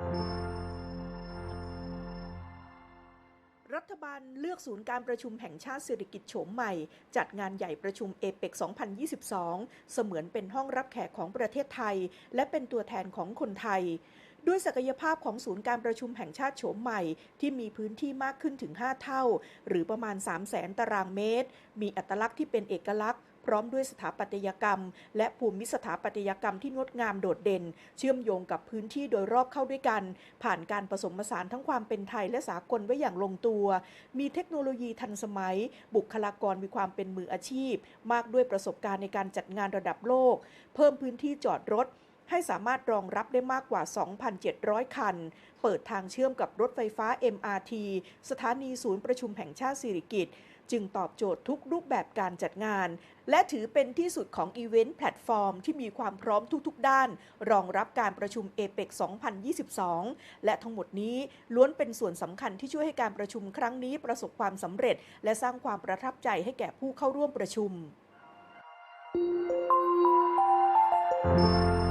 รัฐบาลเลือกศูนย์การประชุมแห่งชาติเศรษฐกิจโฉมใหม่ จัดงานใหญ่ประชุมเอเปก2022 เสมือนเป็นห้องรับแขกของประเทศไทย และเป็นตัวแทนของคนไทย ด้วยศักยภาพของศูนย์การประชุมแห่งชาติโฉมใหม่ ที่มีพื้นที่มากขึ้นถึง 5 เท่า หรือประมาณ 3 0 0แสนตารางเมตร มีอัตลักษณ์ที่เป็นเอกลักษณ์พร้อมด้วยสถาปัตยกรรม และภูมิสถาปัตยกรรมที่งดงามโดดเด่น เชื่อมโยงกับพื้นที่โดยรอบเข้าด้วยกัน ผ่านการผสมผสานทั้งความเป็นไทยและสากลไว้อย่างลงตัว มีเทคโนโลยีทันสมัย บุคลากรมีความเป็นมืออาชีพ มากด้วยประสบการณ์ในการจัดงานระดับโลก เพิ่มพื้นที่จอดรถ ให้สามารถรองรับได้มากกว่า 2,700 คัน เปิดทางเชื่อมกับรถไฟฟ้า MRT สถานีศูนย์ประชุมแห่งชาติสิริกิติ์จึงตอบโจทย์ทุกรูปแบบการจัดงาน และถือเป็นที่สุดของอีเวนต์แพลตฟอร์มที่มีความพร้อมทุกๆ ด้าน รองรับการประชุมเอเปก2022 และทั้งหมดนี้ล้วนเป็นส่วนสำคัญที่ช่วยให้การประชุมครั้งนี้ประสบความสำเร็จ และสร้างความประทับใจให้แก่ผู้เข้าร่วมประชุม